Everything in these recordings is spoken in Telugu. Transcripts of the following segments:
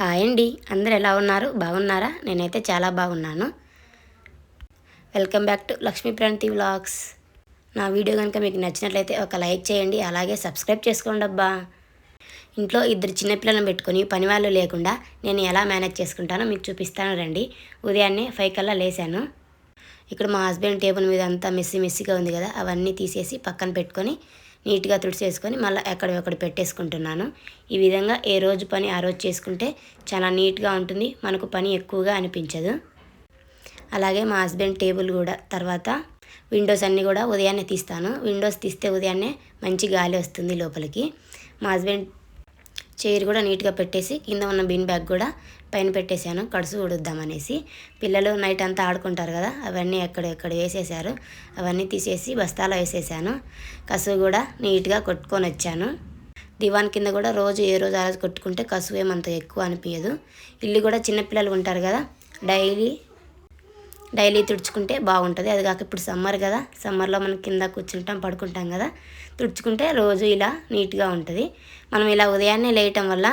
హాయ్ అండి. అందరు ఎలా ఉన్నారు? బాగున్నారా? నేనైతే చాలా బాగున్నాను. Welcome back to Lakshmi Pranathi vlogs. నా వీడియో కనుక మీకు నచ్చినట్లయితే ఒక లైక్ చేయండి అలాగే సబ్స్క్రైబ్ చేసుకోండి అబ్బా. ఇంట్లో ఇద్దరు చిన్నపిల్లలను పెట్టుకొని పని వాళ్ళు లేకుండా నేను ఎలా మేనేజ్ చేసుకుంటానో మీకు చూపిస్తాను రండి. ఉదయాన్నే ఫైవ్ కల్లా లేశాను ఇక్కడ మా హస్బెండ్ టేబుల్ మీద అంతా మెస్సి మెస్సిగా ఉంది కదా అవన్నీ తీసేసి పక్కన పెట్టుకొని నీట్గా తుడిచేసుకొని మళ్ళీ ఎక్కడెక్కడ పెట్టేసుకుంటున్నాను. ఈ విధంగా ఏ రోజు పని ఆ రోజు చేసుకుంటే చాలా నీట్గా ఉంటుంది. మనకు పని ఎక్కువగా అనిపించదు. అలాగే మా హస్బెండ్ టేబుల్ కూడా తర్వాత విండోస్ అన్నీ కూడా ఉదయాన్నే తీస్తాను. విండోస్ తీస్తే ఉదయాన్నే మంచి గాలి వస్తుంది లోపలికి. మా హస్బెండ్ చైర్ కూడా నీట్గా పెట్టేసి కింద ఉన్న బిన్ బ్యాగ్ కూడా పైన పెట్టేశాను కడుసు ఉడుద్దామనేసి పిల్లలు నైట్ అంతా ఆడుకుంటారు కదా అవన్నీ ఎక్కడెక్కడ వేసేసారు అవన్నీ తీసేసి బస్తాలో వేసేసాను కసువు కూడా నీట్గా కొట్టుకొని వచ్చాను. దివాన్ కింద కూడా రోజు ఏ రోజు ఆ రోజు కొట్టుకుంటే కసువు ఏమంత ఎక్కువ అనిపించదు ఇల్లు కూడా చిన్నపిల్లలు ఉంటారు కదా డైలీ డైలీ తుడుచుకుంటే బాగుంటుంది. అది కాక ఇప్పుడు సమ్మర్ కదా సమ్మర్లో మనం కింద కూర్చుంటాం పడుకుంటాం కదా తుడుచుకుంటే రోజు ఇలా నీట్గా ఉంటుంది. మనం ఇలా ఉదయాన్నే లేయటం వల్ల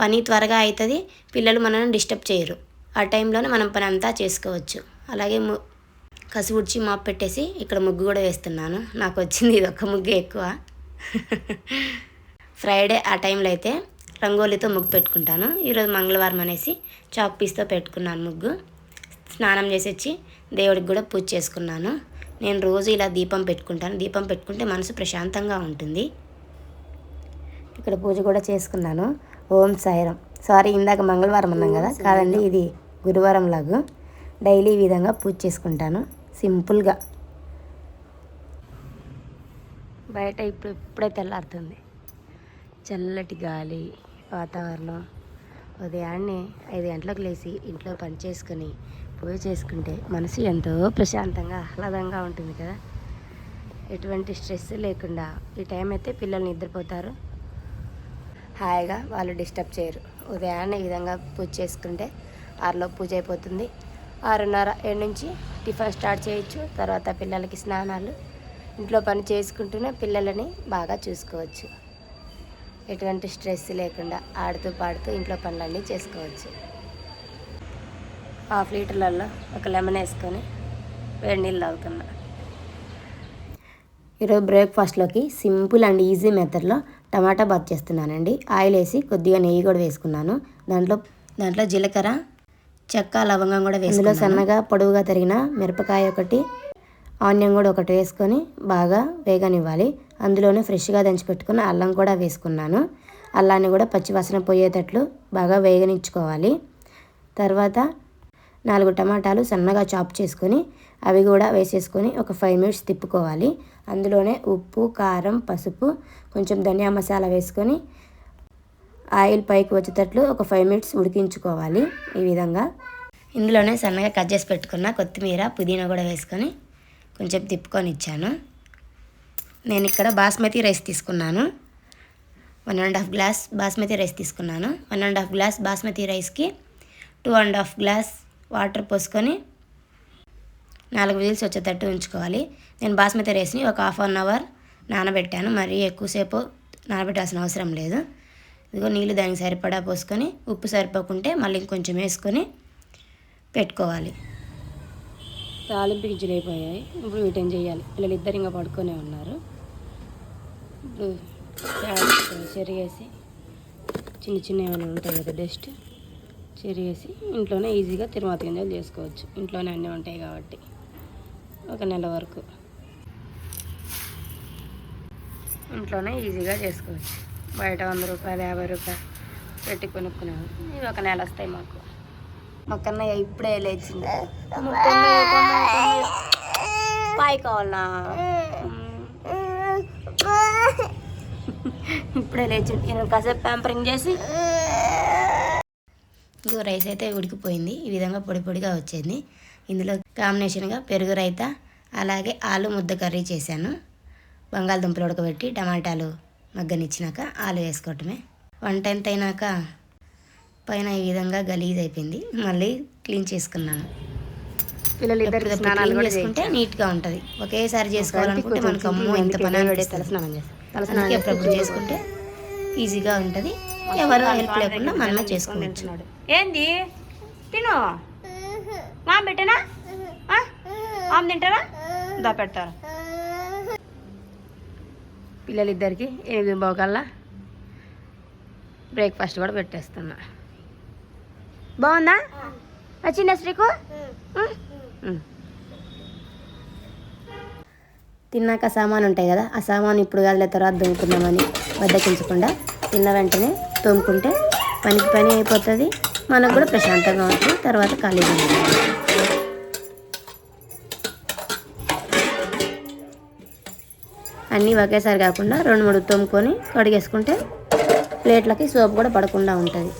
పని త్వరగా అవుతుంది పిల్లలు మనల్ని డిస్టర్బ్ చేయరు. ఆ టైంలోనే మనం పని అంతా చేసుకోవచ్చు. అలాగే ము కసి మాప్ పెట్టేసి ఇక్కడ ముగ్గు కూడా వేస్తున్నాను. నాకు వచ్చింది ఇది ఒక్క ముగ్గు ఎక్కువ. ఫ్రైడే ఆ టైంలో అయితే రంగోలీతో ముగ్గు పెట్టుకుంటాను. ఈరోజు మంగళవారం అనేసి చాక్ పీస్తో పెట్టుకున్నాను ముగ్గు. స్నానం చేసి వచ్చి దేవుడికి కూడా పూజ చేసుకున్నాను. నేను రోజు ఇలా దీపం పెట్టుకుంటాను. దీపం పెట్టుకుంటే మనసు ప్రశాంతంగా ఉంటుంది. ఇక్కడ పూజ కూడా చేసుకున్నాను. ఓం సాయిరం సారీ ఇందాక మంగళవారం అన్నాం కదా? కాదండి ఇది గురువారం లాగు. డైలీ ఈ విధంగా పూజ చేసుకుంటాను. సింపుల్గా. బయట ఇప్పుడు ఇప్పుడే తెల్లారుతుంది. చల్లటి గాలి వాతావరణం. ఉదయాన్నే ఐదు గంటలకు లేచి ఇంట్లో పని చేసుకొని పూజ చేసుకుంటే మనసు ఎంతో ప్రశాంతంగా ఆహ్లాదంగా ఉంటుంది కదా. ఎటువంటి స్ట్రెస్ లేకుండా ఈ టైం అయితే పిల్లలు నిద్రపోతారు. హాయిగా వాళ్ళు డిస్టర్బ్ చేయరు. ఉదయాన్నే ఈ విధంగా పూజ చేసుకుంటే ఆరులో పూజ అయిపోతుంది. ఆరున్నర ఏడు నుంచి టిఫిన్ స్టార్ట్ చేయొచ్చు. తర్వాత పిల్లలకి స్నానాలు ఇంట్లో పని చేసుకుంటూనే పిల్లలని బాగా చూసుకోవచ్చు. ఎటువంటి స్ట్రెస్ లేకుండా ఆడుతూ పాడుతూ ఇంట్లో పనులన్నీ చేసుకోవచ్చు. హాఫ్ లీటర్లలో ఒక లెమన్ వేసుకొని వేడి నీళ్ళు తాగుతున్నా. ఈరోజు బ్రేక్ఫాస్ట్లోకి సింపుల్ అండ్ ఈజీ మెథడ్లో టమాటా బాత్ చేస్తున్నానండి. ఆయిల్ వేసి కొద్దిగా నెయ్యి కూడా వేసుకున్నాను. దాంట్లో దాంట్లో జీలకర్ర చెక్క లవంగం కూడా వేసి ఇందులో సన్నగా పొడవుగా తరిగిన మిరపకాయ ఒకటి ఆనియన్ కూడా ఒకటి వేసుకొని బాగా వేగనివ్వాలి. అందులోనే ఫ్రెష్గా దంచి పెట్టుకున్న అల్లం కూడా వేసుకున్నాను. అల్లాన్ని కూడా పచ్చివాసన పోయేటట్లు బాగా వేగనించుకోవాలి తర్వాత నాలుగు టమాటాలు సన్నగా చాప్ చేసుకొని అవి కూడా వేసేసుకొని ఒక ఫైవ్ మినిట్స్ తిప్పుకోవాలి. అందులోనే ఉప్పు కారం పసుపు కొంచెం ధనియా మసాలా వేసుకొని ఆయిల్ పైకి వచ్చేటట్లు ఒక ఫైవ్ మినిట్స్ ఉడికించుకోవాలి ఈ విధంగా. ఇందులోనే సన్నగా కట్ చేసి పెట్టుకున్న కొత్తిమీర పుదీనా కూడా వేసుకొని కొంచెం తిప్పుకొని ఇచ్చాను నేను ఇక్కడ బాస్మతి రైస్ తీసుకున్నాను. One and half glass basmati rice తీసుకున్నాను. One and half glass basmati రైస్కి two and half glass water పోసుకొని నాలుగు విజిల్స్ వచ్చేటట్టు ఉంచుకోవాలి. నేను బాస్మతి రైస్ని ఒక హాఫ్ అన్ అవర్ నానబెట్టాను. మరీ ఎక్కువసేపు నానబెట్టాల్సిన అవసరం లేదు. ఇదిగో నీళ్ళు దానికి సరిపడా పోసుకొని ఉప్పు సరిపోకుంటే మళ్ళీ ఇంకొంచెం వేసుకొని పెట్టుకోవాలి. తాలింపు గింజలు అయిపోయాయి. ఇప్పుడు వీటిని చేయాలి? పిల్లలు ఇద్దరు ఇంకా పడుకొనే ఉన్నారు. ఇప్పుడు చెరిగేసి చిన్న చిన్న ఏమైనా ఉంటాయి కదా డస్ట్. చెరిగేసి ఇంట్లోనే ఈజీగా తిరుమత గింజలు చేసుకోవచ్చు. ఇంట్లోనే అన్నీ ఉంటాయి కాబట్టి ఒక నెల వరకు. ఇంట్లోనే ఈజీగా చేసుకోవచ్చు. బయట వంద రూపాయలు యాభై రూపాయలు పెట్టి కొనుక్కునేవి ఇవి ఒక నెల వస్తాయి మాకు. మా కన్నయ్య ఇప్పుడే లేచింది పాయ్ కావాలనా? ఇప్పుడే లేచింది నేను కాసేపు ప్యాంపరింగ్ చేసి ఇదిగో రైస్ అయితే ఉడికిపోయింది. ఈ విధంగా పొడి పొడిగా వచ్చింది. ఇందులో కాంబినేషన్గా పెరుగు రైతా అలాగే ఆలు ముద్ద కర్రీ చేశాను. బంగాళదుంపలు ఉడకబెట్టి టమాటాలు మగ్గనిచ్చినాక ఆలు వేసుకోవటమే. వంట ఎంత అయినాక పైన ఈ విధంగా గలీజ్ అయిపోయింది. మళ్ళీ క్లీన్ చేసుకున్నాను. పిల్లలు ఇద్దరు స్నానాలు కూడా చేసుకుంటే నీట్గా ఉంటుంది. ఒకేసారి చేసుకోవాలనుకుంటే మనకు అమ్మో ఇంత పని తలస్నానం చేస్తాం తలస్నానం చేసుకుంటే ఈజీగా ఉంటుంది. ఎవరు హెల్ప్ లేకుండా మనమే చేసుకోవచ్చు. ఏంది? తిను. మా పెట్టనా? ఆమె తింటారా? దా పెడతారు పిల్లలిద్దరికి ఎనిమిది బాకల్లా బ్రేక్ఫాస్ట్ కూడా పెట్టేస్తున్నా. బాగుందా? వచ్చిందా శ్రీకు తిన్నాక సామాన్ ఉంటాయి కదా ఆ సామాన్ ఇప్పుడు కాదులే తర్వాత దుమ్ముకుందామని బద్దకించకుండా తిన్న వెంటనే తోముకుంటే పనికి పని అయిపోతుంది. మనకు కూడా ప్రశాంతంగా ఉంటుంది. తర్వాత ఖాళీగా ఉంటుంది. అన్నీ ఒకేసారి కాకుండా రెండు మూడు తోముకొని కడిగేసుకుంటే ప్లేట్లకి సోప్ కూడా పడకుండా ఉంటుంది.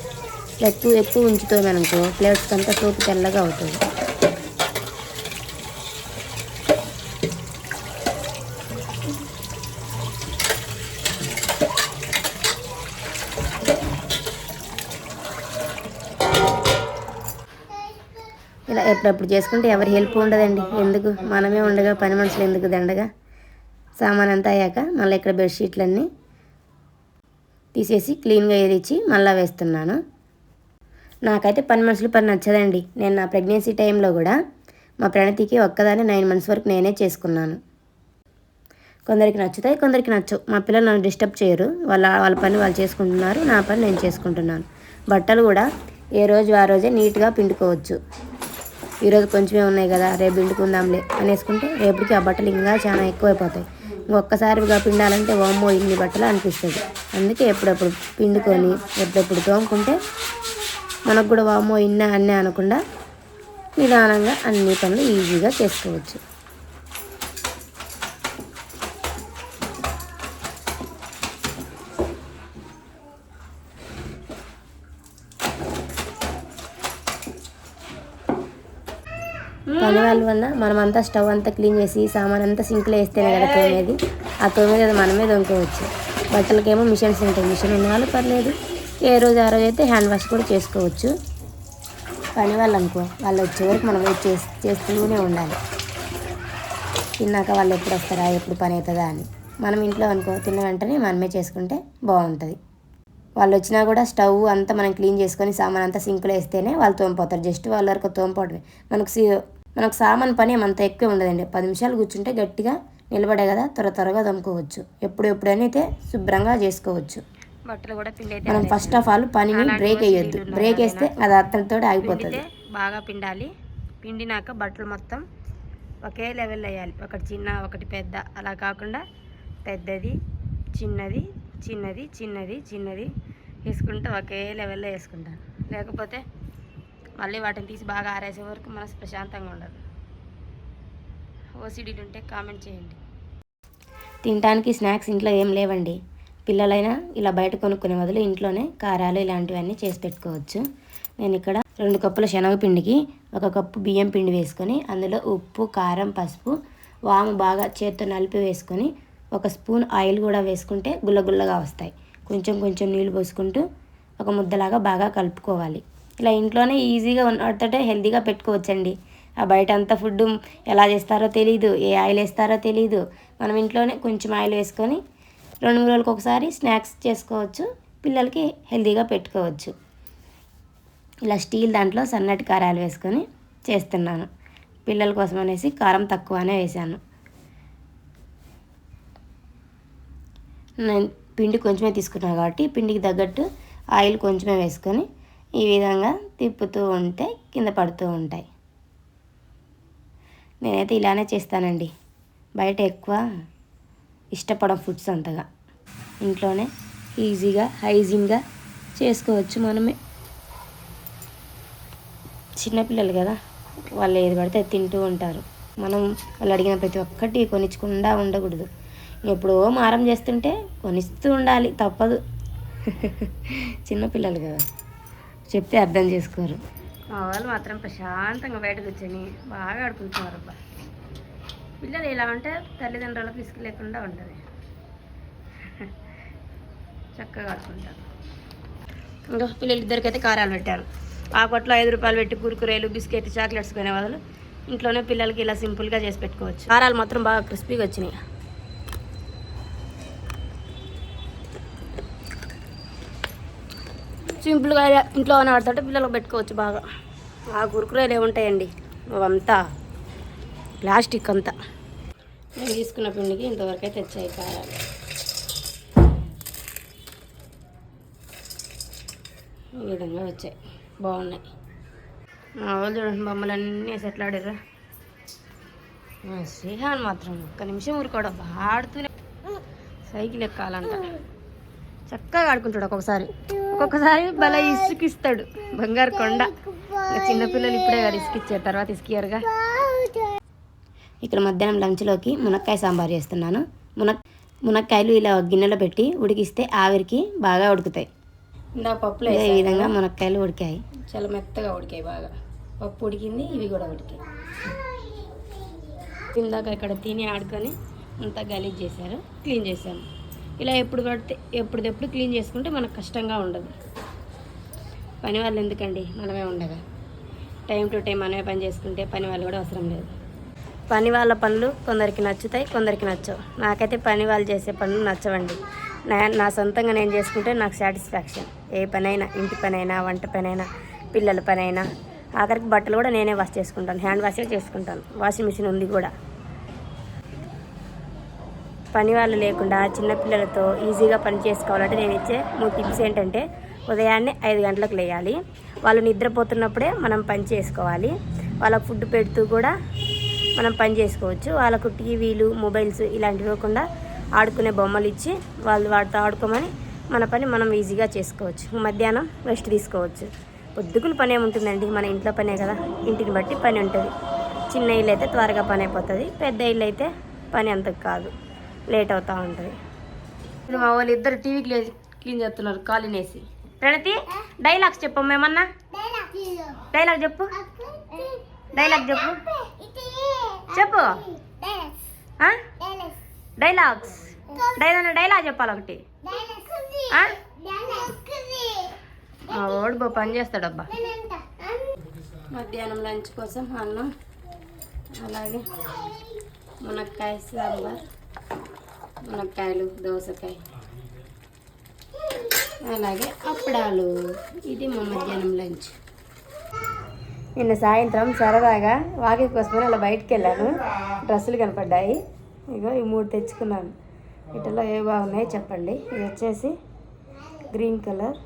ఎక్కువ ఎక్కువ ఉంచుతామనుకో ప్లేట్స్ అంతా సోపు తెల్లగా అవుతుంది. ఇలా ఎప్పుడప్పుడు చేసుకుంటే ఎవరి హెల్ప్ ఉండదండి. ఎందుకు? మనమే ఉండగా పని మనుషులు ఎందుకు దండగా? సామాన్ అంతా అయ్యాక మళ్ళీ ఇక్కడ బెడ్షీట్లన్నీ తీసేసి క్లీన్గా ఏదిచ్చి మళ్ళీ వేస్తున్నాను. నాకైతే పని మనుషులు పని నచ్చదండి. నేను నా ప్రెగ్నెన్సీ టైంలో కూడా మా ప్రణతికి ఒక్కదాన్ని నైన్ మంత్స్ వరకు నేనే చేసుకున్నాను. కొందరికి నచ్చుతాయి కొందరికి నచ్చవు. మా పిల్లలు నన్ను డిస్టర్బ్ చేయరు. వాళ్ళ వాళ్ళ పని వాళ్ళు చేసుకుంటున్నారు నా పని నేను చేసుకుంటున్నాను. బట్టలు కూడా ఏ రోజు ఆ రోజే నీట్గా పిండుకోవచ్చు. ఈరోజు కొంచెమే ఉన్నాయి కదా రేపు పిండుకుందాంలే అనేసుకుంటే రేపటికి ఆ బట్టలు ఇంకా చాలా ఎక్కువైపోతాయి. ఇంకొకసారిగా పిండాలంటే వామ్మో ఇన్ని బట్టలు అనిపిస్తుంది. అందుకే ఎప్పుడప్పుడు పిండుకొని ఎప్పుడెప్పుడు తోముకుంటే మనకు కూడా వామ్మో ఇన్న అన్నీ అనకుండా నిదానంగా అన్ని పనులు ఈజీగా చేసుకోవచ్చు. పని వాళ్ళ వల్ల మనమంతా స్టవ్ అంతా క్లీన్ చేసి సామాన్ అంతా సింక్లో వేస్తేనే కదా తోమేది. ఆ తోమేది అది మనమే దొంకోవచ్చు బట్టలకేమో మిషన్స్ ఉంటాయి. మిషన్ ఉన్న వాళ్ళు పర్లేదు. ఏ రోజు ఆ రోజు అయితే హ్యాండ్ వాష్ కూడా చేసుకోవచ్చు. పని వాళ్ళు అనుకో వాళ్ళు వచ్చే వరకు మనం వెయిట్ చేసి చేస్తూనే ఉండాలి. తిన్నాక వాళ్ళు ఎప్పుడు వస్తారా ఎప్పుడు పని అవుతుందా అని. మనం ఇంట్లో అనుకో తిన్న వెంటనే మనమే చేసుకుంటే బాగుంటుంది. వాళ్ళు వచ్చినా కూడా స్టవ్ అంతా మనం క్లీన్ చేసుకొని సామాన్ అంతా సింక్లో వేస్తేనే వాళ్ళు తోమిపోతారు. జస్ట్ వాళ్ళ వరకు తోమిపోవడమే. మనకు సి మనకు సామాన్ పని ఏమంత ఎక్కువ ఉండదండి. పది నిమిషాలు కూర్చుంటే గట్టిగా నిలబడే కదా త్వర త్వరగా తోముకోవచ్చు. ఎప్పుడు అయితే శుభ్రంగా చేసుకోవచ్చు. బట్టలు కూడా పిండి అయితే మనం ఫస్ట్ ఆఫ్ ఆల్ పనిని బ్రేక్ వేయొద్దు. బ్రేక్ వేస్తే అది అత్తడితో ఆగిపోతుంది బాగా పిండాలి. పిండినాక బట్టలు మొత్తం ఒకే లెవెల్ వేయాలి. ఒకటి చిన్న ఒకటి పెద్ద. అలా కాకుండా పెద్దది చిన్నది చిన్నది చిన్నది చిన్నది వేసుకుంటే ఒకే లెవెల్లో వేసుకుంటాను. లేకపోతే మళ్ళీ వాటిని తీసి బాగా ఆరేసే వరకు మనసు ప్రశాంతంగా ఉండదు. ఓసిడీలు ఉంటే కామెంట్ చేయండి. తినడానికి స్నాక్స్ ఇంట్లో ఏం లేవండి. పిల్లలైనా ఇలా బయట కొనుక్కునే బదులు ఇంట్లోనే కారాలు ఇలాంటివన్నీ చేసి పెట్టుకోవచ్చు. నేను ఇక్కడ రెండు కప్పుల శనగపిండికి ఒక కప్పు బియ్యం పిండి వేసుకొని అందులో ఉప్పు కారం పసుపు వాము బాగా చేత్తో నలిపి వేసుకొని ఒక స్పూన్ ఆయిల్ కూడా వేసుకుంటే గుల్లగుల్లగా వస్తాయి. కొంచెం కొంచెం నీళ్ళు పోసుకుంటూ ఒక ముద్దలాగా బాగా కలుపుకోవాలి. ఇలా ఇంట్లోనే ఈజీగా ఉన్నట్టే హెల్తీగా పెట్టుకోవచ్చండి. ఆ బయట అంతా ఫుడ్ ఎలా చేస్తారో తెలియదు ఏ ఆయిల్ వేస్తారో తెలియదు మనం ఇంట్లోనే కొంచెం ఆయిల్ వేసుకొని రెండు మూడు రోజులకు ఒకసారి స్నాక్స్ చేసుకోవచ్చు పిల్లలకి హెల్తీగా పెట్టుకోవచ్చు. ఇలా స్టీల్ దాంట్లో సన్నటి కారాలు వేసుకొని చేస్తున్నాను. పిల్లల కోసం అనేసి కారం తక్కువనే వేసాను నేను పిండి కొంచెమే తీసుకున్నాను కాబట్టి పిండికి తగ్గట్టు ఆయిల్ కొంచెమే వేసుకొని ఈ విధంగా తిప్పుతూ ఉంటే కింద పడుతూ ఉంటాయి. నేనైతే ఇలానే చేస్తానండి. బయట ఎక్కువ ఇష్టపడం ఫుడ్స్ అంతగా. ఇంట్లోనే ఈజీగా హైజీన్గా చేసుకోవచ్చు మనమే. చిన్నపిల్లలు కదా వాళ్ళు ఏది పడితే తింటూ ఉంటారు. మనం వాళ్ళు అడిగిన ప్రతి ఒక్కటి కొనిచ్చకుండా ఉండకూడదు. ఎప్పుడో మారం చేస్తుంటే కొనిస్తూ ఉండాలి తప్పదు. చిన్నపిల్లలు కదా. చెప్తే అర్థం చేసుకోరు. మా వాళ్ళు మాత్రం ప్రశాంతంగా బయట కూర్చొని బాగా ఆడుకుంటున్నారు అబ్బా. పిల్లలు ఇలా ఉంటే తల్లిదండ్రులకు విసుగు లేకుండా ఉంటుంది. చక్కగా ఆడుకుంటారు. ఇంకా పిల్లలు ఇద్దరికైతే కారాలు పెట్టాను ఆ కొట్లో ఐదు రూపాయలు పెట్టి కురుకురేలు బిస్కెట్ చాక్లెట్స్ కొనే బదులు ఇంట్లోనే పిల్లలకి ఇలా సింపుల్గా చేసి పెట్టుకోవచ్చు. కారాలు మాత్రం బాగా క్రిస్పీగా వచ్చినాయి. సింపుల్గా ఇంట్లో అని ఆడుతుంటే పిల్లలకు పెట్టుకోవచ్చు బాగా. ఆ కురుకురేలు ఏముంటాయండి? అవంతా. ప్లాస్టిక్ అంతా. నేను తీసుకున్న పిండికి ఇంతవరకు అయితే తెచ్చాయి కారాలు. ఈ విధంగా వచ్చాయి. బాగున్నాయి. మా వాళ్ళు చూడండి బొమ్మలన్నీ సెట్లు శ్రీహాన్ మాత్రం ఒక్క నిమిషం ఊరుకోవడం. ఆడుతూనే సైకిల్ ఎక్కాలంట. చక్కగా ఆడుకుంటాడు ఒక్కొక్కసారి. ఒక్కొక్కసారి భలే ఇసుకిస్తాడు. బంగారు కొండ. చిన్నపిల్లలు ఇప్పుడే కదా ఇసుకిచ్చారు తర్వాత ఇసుకియారుగా ఇక్కడ మధ్యాహ్నం లంచ్లోకి మునక్కాయ సాంబార్ చేస్తున్నాను. మునక్ మునక్కాయలు ఇలా గిన్నెలో పెట్టి ఉడికిస్తే ఆవిరికి బాగా ఉడుకుతాయి. ఇందా పప్పులో ఈ విధంగా మునక్కాయలు ఉడికాయి. చాలా మెత్తగా ఉడికాయి బాగా. పప్పు ఉడికింది ఇవి కూడా ఉడికాయి. ఇందాక ఇక్కడ తిని ఆడుకొని అంతా గలీజ్ చేశారు. క్లీన్ చేశాను ఇలా ఎప్పుడు పడితే ఎప్పుడెప్పుడు క్లీన్ చేసుకుంటే మనకు కష్టంగా ఉండదు. పని వాళ్ళు ఎందుకండి? మనమే ఉండగా. టైం టు టైం మనమే పని చేసుకుంటే పని వాళ్ళు కూడా అవసరం లేదు. పని వాళ్ళ పనులు కొందరికి నచ్చుతాయి కొందరికి నచ్చవు. నాకైతే పని వాళ్ళు చేసే పనులు నచ్చవండి. నా నా సొంతంగా నేను చేసుకుంటే నాకు సాటిస్ఫాక్షన్. ఏ పనైనా ఇంటి పనైనా వంట పనైనా పిల్లల పనైనా ఆఖరికి బట్టలు కూడా నేనే వాష్ చేసుకుంటాను. హ్యాండ్ వాషే చేసుకుంటాను. వాషింగ్ మిషన్ ఉంది కూడా. పని వాళ్ళు లేకుండా చిన్నపిల్లలతో ఈజీగా పని చేసుకోవాలంటే నేను ఇచ్చే మూడు టిప్స్ ఏంటంటే ఉదయాన్నే ఐదు గంటలకు లేయాలి. వాళ్ళు నిద్రపోతున్నప్పుడే మనం పని చేసుకోవాలి. వాళ్ళకు ఫుడ్ పెడుతూ కూడా మనం పని చేసుకోవచ్చు. వాళ్ళకు టీవీలు మొబైల్స్ ఇలాంటివి ఇవ్వకుండా ఆడుకునే బొమ్మలు ఇచ్చి వాళ్ళు వాటితో ఆడుకోమని మన పని మనం ఈజీగా చేసుకోవచ్చు. మధ్యాహ్నం రెస్ట్ తీసుకోవచ్చు. పొద్దుకులు పని ఏముంటుందండి? మన ఇంట్లో పనే కదా. ఇంటిని బట్టి పని ఉంటుంది. చిన్న ఇల్లు అయితే త్వరగా పని అయిపోతుంది. పెద్ద ఇల్లు అయితే పని అంత కాదు. లేట్ అవుతూ ఉంటుంది. మా వాళ్ళు ఇద్దరు టీవీ క్లీన్ క్లీన్ చేస్తున్నారు కాలినేసి. ప్రణతి డైలాగ్స్ చెప్పమ్మా ఏమన్నా? డైలాగ్ చెప్పు. డైలాగ్ చెప్పు. చెప్పు? డైలాగ్స్. డైలాగ్ డైలాగ్ చెప్పాలి ఒకటి? మా వాడు బా పని చేస్తాడబ్బా. మధ్యాహ్నం లంచ్ కోసం అన్నం అలాగే మునక్కాయ సాంబార్. మునక్కాయలు దోసకాయ. అలాగే అప్పడాలు. ఇది మా మధ్యాహ్నం లంచ్. నిన్న సాయంత్రం సరదాగా వాకింగ్ కోసమని అలా బయటికి వెళ్ళాను. డ్రెస్సులు కనపడ్డాయి. ఇగో ఈ మూడు తెచ్చుకున్నాను. వీటిలో ఏ బాగున్నాయి చెప్పండి. ఇది వచ్చేసి గ్రీన్ కలర్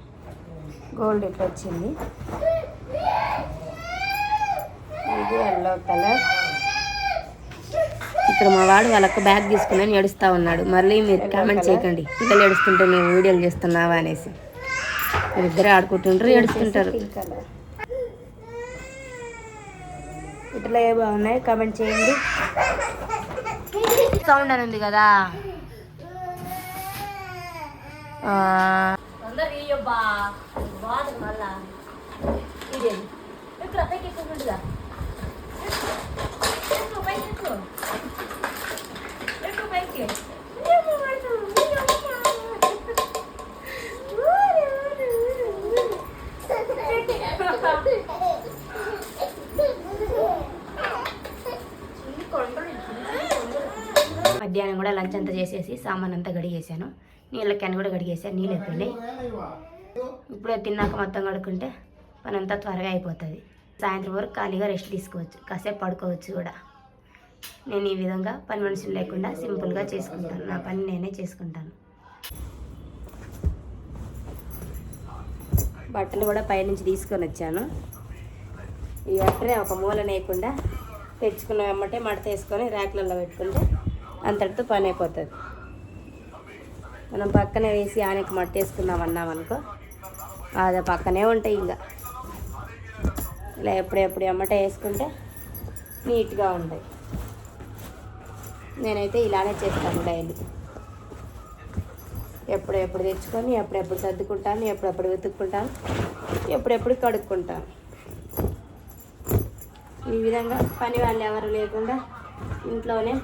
గోల్డ్ ఇట్లా వచ్చింది. ఇది ఎల్లో కలర్. ఇక్కడ మా వాడు వాళ్ళక్క బ్యాగ్ తీసుకుని ఏడుస్తా ఉన్నాడు. మళ్ళీ మీరు కామెంట్ చేయకండి. పిల్లలు ఏడుస్తుంటే మేము వీడియోలు చేస్తున్నావా అనేసి. ఇద్దరు ఆడుకుంటుంటారు ఏడుస్తుంటారు. ఇట్లా ఏ బాగున్నాయి? కామెంట్ చేయండి. సౌండ్ అని ఉంది కదా? ఎక్కువ పైకి ఎక్కువ పైకి మధ్యాహ్నం కూడా లంచ్ అంతా చేసేసి సామాన్ అంతా గడిగేసాను నీళ్ళ క్యాన్ కూడా గడిగేసాను నీళ్ళు అయిపోయినాయి. ఇప్పుడే తిన్నాక మొత్తం కడుక్కుంటే పని అంతా త్వరగా అయిపోతుంది. సాయంత్రం వరకు ఖాళీగా రెస్ట్ తీసుకోవచ్చు. కాసేపు పడుకోవచ్చు కూడా. నేను ఈ విధంగా పని మనుషులు లేకుండా సింపుల్గా చేసుకుంటాను. నా పని నేనే చేసుకుంటాను. బట్టలు కూడా పైనుంచి తీసుకొని వచ్చాను. ఈ వెంటనే ఒక మూల నేయకుండా తెచ్చుకున్న వెమ్మటే మడత వేసుకొని ర్యాక్లలో పెట్టుకుంటే అంతటితో పని అయిపోతుంది. మనం పక్కనే వేసి ఆనకి మట్టి వేసుకుందాం అన్నాం అనుకో అది పక్కనే ఉంటాయి ఇంకా. ఇలా ఎప్పుడెప్పుడు ఎమ్మట వేసుకుంటే నీట్గా ఉంటాయి. నేనైతే ఇలానే చేస్తాను డైలీ. ఎప్పుడెప్పుడు తెచ్చుకొని ఎప్పుడెప్పుడు సర్దుకుంటాను ఎప్పుడెప్పుడు వెతుక్కుంటాను ఎప్పుడెప్పుడు కడుక్కుంటాను. ఈ విధంగా పని వాళ్ళు ఎవరు లేకుండా ఇంట్లోనే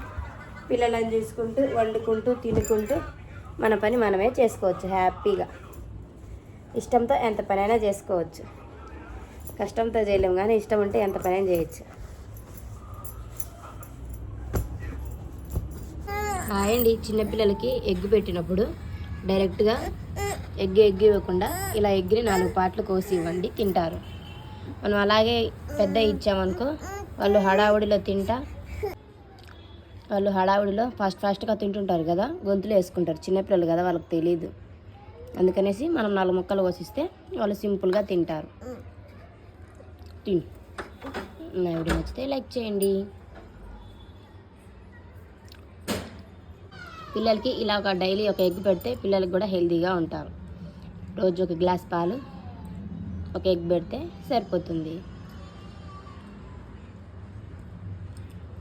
పిల్లలను చూసుకుంటూ వండుకుంటూ తినుకుంటూ మన పని మనమే చేసుకోవచ్చు హ్యాపీగా. ఇష్టంతో ఎంత పనైనా చేసుకోవచ్చు. కష్టంతో చేయలేము కానీ ఇష్టం ఉంటే ఎంత పనైనా చేయొచ్చు. హాయ్ అండి. చిన్నపిల్లలకి ఎగ్గు పెట్టినప్పుడు డైరెక్ట్గా ఎగ్గి ఎగ్గి ఇవ్వకుండా ఇలా ఎగ్గిని నాలుగు పాటలు కోసి ఇవ్వండి తింటారు. మనం అలాగే పెద్ద ఇచ్చామనుకో వాళ్ళు హడావుడిలో తింటా వాళ్ళు హడావుడిలో ఫాస్ట్ ఫాస్ట్గా తింటుంటారు కదా గొంతులు వేసుకుంటారు. చిన్నపిల్లలు కదా వాళ్ళకి తెలియదు అందుకనేసి మనం నాలుగు ముక్కలు కోసిస్తే వాళ్ళు సింపుల్గా తింటారు. తిన్. నా వీడియో నచ్చితే లైక్ చేయండి. పిల్లలకి ఇలా ఒక డైలీ ఒక ఎగ్ పెడితే పిల్లలకి కూడా హెల్తీగా ఉంటారు. రోజు ఒక గ్లాస్ పాలు ఒక ఎగ్ పెడితే సరిపోతుంది.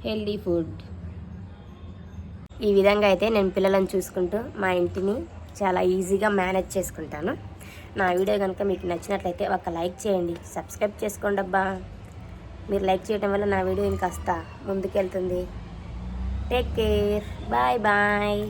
Healthy food. ఈ విధంగా అయితే నేను పిల్లలను చూసుకుంటూ మా ఇంటిని చాలా ఈజీగా మేనేజ్ చేసుకుంటాను. నా వీడియో కనుక మీకు నచ్చినట్లయితే ఒక లైక్ చేయండి. సబ్స్క్రైబ్ చేసుకోండి అబ్బా. మీరు లైక్ చేయడం వల్ల నా వీడియో ఇంకాస్త ముందుకెళ్తుంది. Take care. Bye bye.